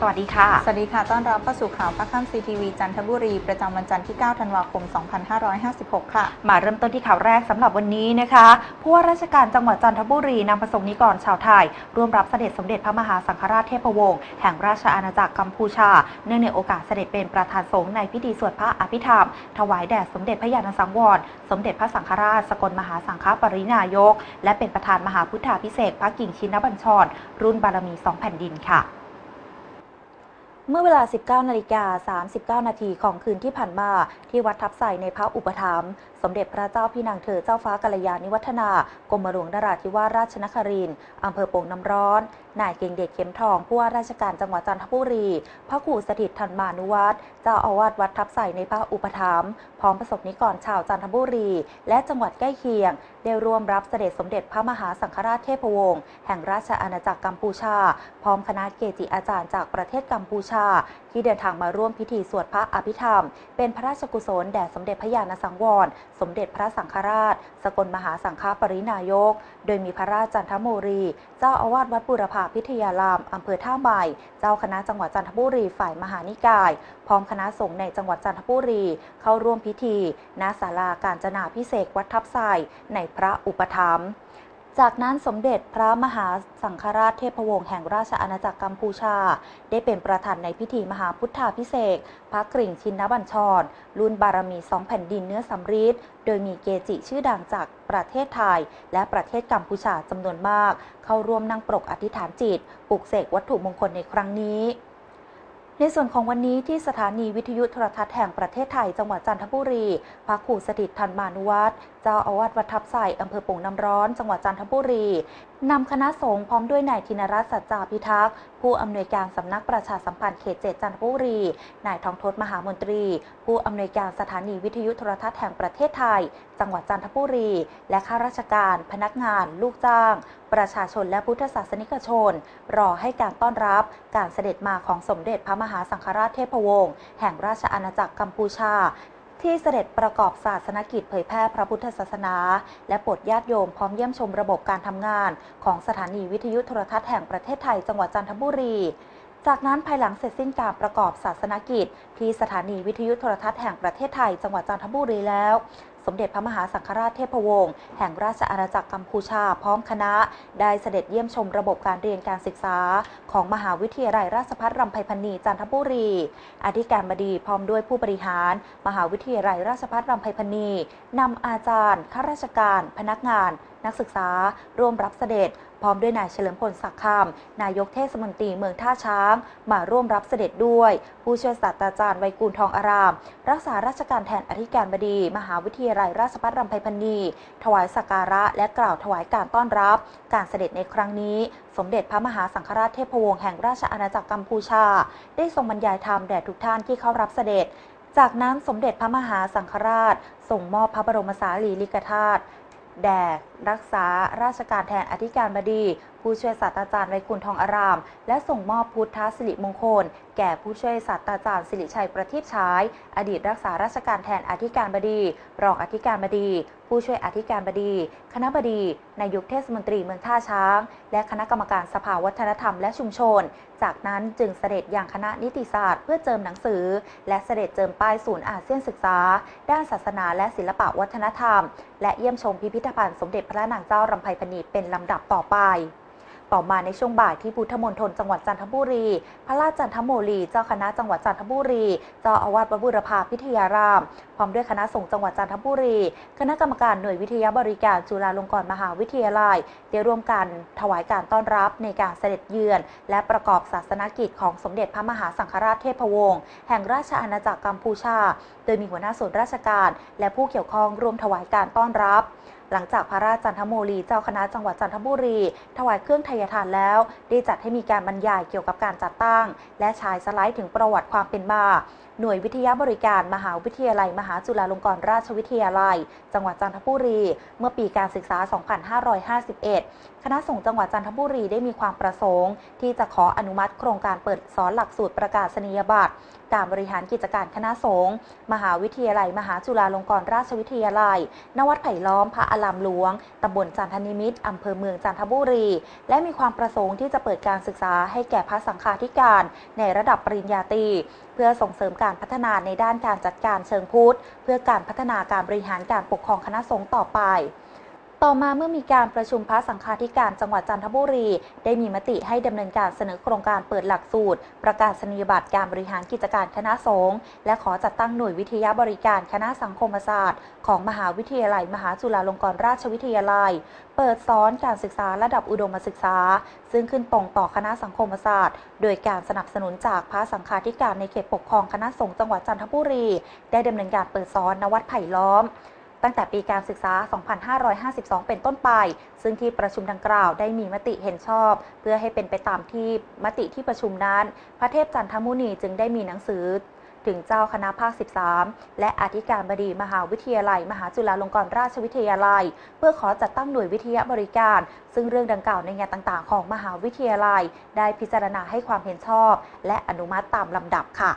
สวัสดีค่ะ สวัสดีค่ะ ต้อนรับเข้าสู่ข่าวพักค่ำซีทีวีจันทบุรี ประจำวันจันทร์ที่ 9 ธันวาคม 2556 ค่ะ มาเริ่มต้นที่ข่าวแรกสำหรับวันนี้นะคะผู้ว่าราชการจังหวัดจันทบุรีนำประสงค์นิกรชาวไทย ร่วมรับเสด็จสมเด็จพระมหาสังฆราชเทพวงศ์แห่งราชอาณาจักรกัมพูชา เนื่องในโอกาสเสด็จเป็นประธานสงฆ์ในพิธีสวดพระอภิธรรม ถวายแด่สมเด็จพระญาณสังวร สมเด็จพระสังฆราชสกลมหาสังฆปรินายก และเป็นประธานมหาพุทธาพิเศษกพระกิ่งชินบัญชร รุ่นบารมีสองแผ่นดินค่ะ เมื่อเวลา 19นาฬิกา39 นาทีของคืนที่ผ่านมา ที่วัดทับใส่ในพระอุปถัมภ์สมเด็จพระเจ้าพี่นางเธอเจ้าฟ้ากัลยาณิวัฒนากรมหลวงนราธิวาสราชนครินทร์อำเภอโป่งน้ำร้อน นายเก่งเด็กเข็มทองผู้ว่าราชการจังหวัดจันทบุรี พระครูสถิตธันมานุวัตรเจ้าอาวาสวัดทับใส่ในพระอุปถัมภ์พร้อมประสบนิกรชาวจันทบุรี และจังหวัดใกล้เคียง ได้ร่วมรับเสด็จสมเด็จพระมหาสังฆราชเทพวงศ์แห่งราชอาณาจักรกัมพูชา พร้อมคณะเกจิอาจารย์จากประเทศกัมพูชา ที่เดินทางมาร่วมพิธีสวดพระอภิธรรม เป็นพระราชกุศลแด่สมเด็จพระญาณสังวร สมเด็จพระสังฆราช สกลมหาสังฆปรินายก โดยมีพระราชจันทโมรี เจ้าอาวาสวัดบุรพาพิทยารามอำเภอท่าใหม่ เจ้าคณะจังหวัดจันทบุรีฝ่ายมหานิกาย พร้อมคณะสงฆ์ในจังหวัดจันทบุรี เข้าร่วมพิธีณศาลาการจนาพิเศษวัดทับไซในพระอุปถัมภ์ จากนั้นสมเด็จพระมหาสังฆราชเทพวงศ์แห่งราชอาณาจักรกัมพูชา ได้เป็นประธานในพิธีมหาพุทธาพิเศษพระกริ่งชินบัญชร รุ่นบารมีสองแผ่นดินเนื้อสำริดโดยมีเกจิชื่อดังจากประเทศไทย และประเทศกัมพูชาจำนวนมาก เข้าร่วมนั่งปรกอธิษฐานจิต ปลุกเสกวัตถุมงคลในครั้งนี้ ในส่วนของวันนี้ที่สถานีวิทยุโทรทัศน์แห่งประเทศไทยจังหวัดจันทบุรี พระครูสถิตธันมานุวัตรเจ้าอาวาสวัดทับใส่อำเภอป่งน้ำร้อน จังหวัดจันทบุรี นำคณะสงฆ์พร้อมด้วยนายธินรัตน์สัจจาพิทักษ์ผู้อำนวยการสำนักประชาสัมพันธ์เขตเจ็ดจันทบุรี นายทองทศมหามนตรี ผู้อำนวยการสถานีวิทยุโทรทัศน์แห่งประเทศไทย จังหวัดจันทบุรี และข้าราชการ พนักงาน ลูกจ้าง ประชาชนและพุทธศาสนิกชน รอให้การต้อนรับการเสด็จมาของสมเด็จพระมหาสังฆราชเทพวงศ์แห่งราชอาณาจักรกัมพูชา ที่เสด็จประกอบศาสนกิจเผยแพร่พระพุทธศาสนา และโปรดญาติโยมพร้อมเยี่ยมชมระบบการทำงาน ของสถานีวิทยุโทรทัศน์แห่งประเทศไทยจังหวัดจันทบุรี จากนั้นภายหลังเสร็จสิ้นการประกอบศาสนกิจ ที่สถานีวิทยุโทรทัศน์แห่งประเทศไทยจังหวัดจันทบุรีแล้ว สมเด็จพระมหาสังฆราชเทพวงศ์แห่งราชอาณาจักรกัมพูชาพร้อมคณะ ได้เสด็จเยี่ยมชมระบบการเรียนการศึกษา ของมหาวิทยาลัยราชภัฏรำไพพรรณีจันทบุรี อธิการบดีพร้อมด้วยผู้บริหาร มหาวิทยาลัยราชภัฏรำไพพรรณีนำอาจารย์ข้าราชการ พนักงาน นักศึกษา ร่วมรับเสด็จ พร้อมด้วยนายเฉลิมพลศักดิ์คำนายกเทศมนตรีเมืองท่าช้าง มาร่วมรับเสด็จด้วย ผู้ช่วยศาสตราจารย์ไวยกูลทองอาราม รักษาราชการแทนอธิการบดี มหาวิทยาลัยราชภัฏรำไพพรรณีถวายสักการะและกล่าวถวายการต้อนรับ การเสด็จในครั้งนี้ สมเด็จพระมหาสังฆราชเทพวงศ์แห่งราชอาณาจักรกัมพูชา ได้ทรงบรรยายธรรมแด่ทุกท่านที่เข้ารับเสด็จจากนั้นสมเด็จพระมหาสังฆราชส่งมอบพระบรมสารีริกธาตุ แด่รักษาราชการแทนอธิการบดี ผู้ช่วยศาสตราจารย์ไวยกุลทองอาราม และส่งมอบพุทธสิริมงคล แก่ผู้ช่วยศาสตราจารย์สิริชัยประทีปฉาย อดีตรักษาราชการแทนอธิการบดี รองอธิการบดี ผู้ช่วยอธิการบดี คณะบดี นายกเทศมนตรีเมืองท่าช้าง และคณะกรรมการสภาวัฒนธรรมและชุมชน จากนั้นจึงเสด็จอย่างคณะนิติศาสตร์เพื่อเจิมหนังสือ และเสด็จเจิมป้ายศูนย์อาเซียนศึกษา ด้านศาสนาและศิลปะวัฒนธรรม และเยี่ยมชมพิพิธภัณฑ์สมเด็จพระนางเจ้ารำไพพรรณีเป็นลำดับต่อไป ต่อมาในช่วงบ่ายที่พุทธมณฑลจังหวัดจันทบุรี พระราชจันทโมลี เจ้าคณะจังหวัดจันทบุรี เจ้าอาวาสวัดบุรพาพิทยาราม พร้อมด้วยคณะสงฆ์จังหวัดจันทบุรี คณะกรรมการหน่วยวิทยาบริการจุฬาลงกรณ์มหาวิทยาลัย ได้ร่วมกันถวายการต้อนรับในการเสด็จเยือน และประกอบศาสนกิจของสมเด็จพระมหาสังฆราชเทพวงศ์แห่งราชอาณาจักรกัมพูชา โดยมีหัวหน้าส่วนราชการ และผู้เกี่ยวข้องร่วมถวายการต้อนรับ หลังจากพระราชจันทโมลีเจ้าคณะจังหวัดจันทบุรี ถวายเครื่องไทยทานแล้ว ได้จัดให้มีการบรรยายเกี่ยวกับการจัดตั้ง และฉายสไลด์ถึงประวัติความเป็นมาหน่วยวิทยาบริการมหาวิทยาลัย มหาจุฬาลงกรณราชวิทยาลัย จังหวัดจันทบุรี เมื่อปีการศึกษา 2551 คณะสงฆ์จังหวัดจันทบุรีได้มีความประสงค์ ที่จะขออนุมัติโครงการเปิดสอนหลักสูตรประกาศนียบัตร การบริหารกิจการคณะสงฆ์มหาวิทยาลัย มหาจุฬาลงกรณราชวิทยาลัยณวัดไผ่ล้อมพระอารามหลวงตำบลจันทนิมิตรอำเภอเมืองจันทบุรี และมีความประสงค์ที่จะเปิดการศึกษาให้แก่พระสังฆาธิการ ในระดับปริญญาตรีเพื่อส่งเสริมการพัฒนาในด้านการจัดการเชิงพุทธ เพื่อการพัฒนาการบริหารการปกครองคณะสงฆ์ต่อไป ต่อมาเมื่อมีการประชุมพระสังฆาธิการจังหวัดจันทบุรี ได้มีมติให้ดำเนินการเสนอโครงการเปิดหลักสูตร ประกาศนียบัตรการบริหารกิจการคณะสงฆ์และขอจัดตั้งหน่วยวิทยาบริการคณะสังคมศาสตร์ ของมหาวิทยาลัย มหาจุฬาลงกรณราชวิทยาลัย เปิดสอนการศึกษาระดับอุดมศึกษา ซึ่งขึ้นตรงต่อคณะสังคมศาสตร์ โดยการสนับสนุนจากพระสังฆาธิการในเขตปกครองคณะสงฆ์จังหวัดจันทบุรี ได้ดำเนินการเปิดสอนณวัดไผ่ล้อม ตั้งแต่ปีการศึกษา 2552 เป็นต้นไป ซึ่งที่ประชุมดังกล่าวได้มีมติเห็นชอบ เพื่อให้เป็นไปตามที่มติที่ประชุมนั้น พระเทพจันทมุนีจึงได้มีหนังสือถึงเจ้าคณะภาค 13 และอธิการบดีมหาวิทยาลัย มหาจุฬาลงกรณราชวิทยาลัย เพื่อขอจัดตั้งหน่วยวิทยาบริการ ซึ่งเรื่องดังกล่าวในงานต่างๆ ของมหาวิทยาลัย ได้พิจารณาให้ความเห็นชอบ และอนุมัติตามลำดับค่ะ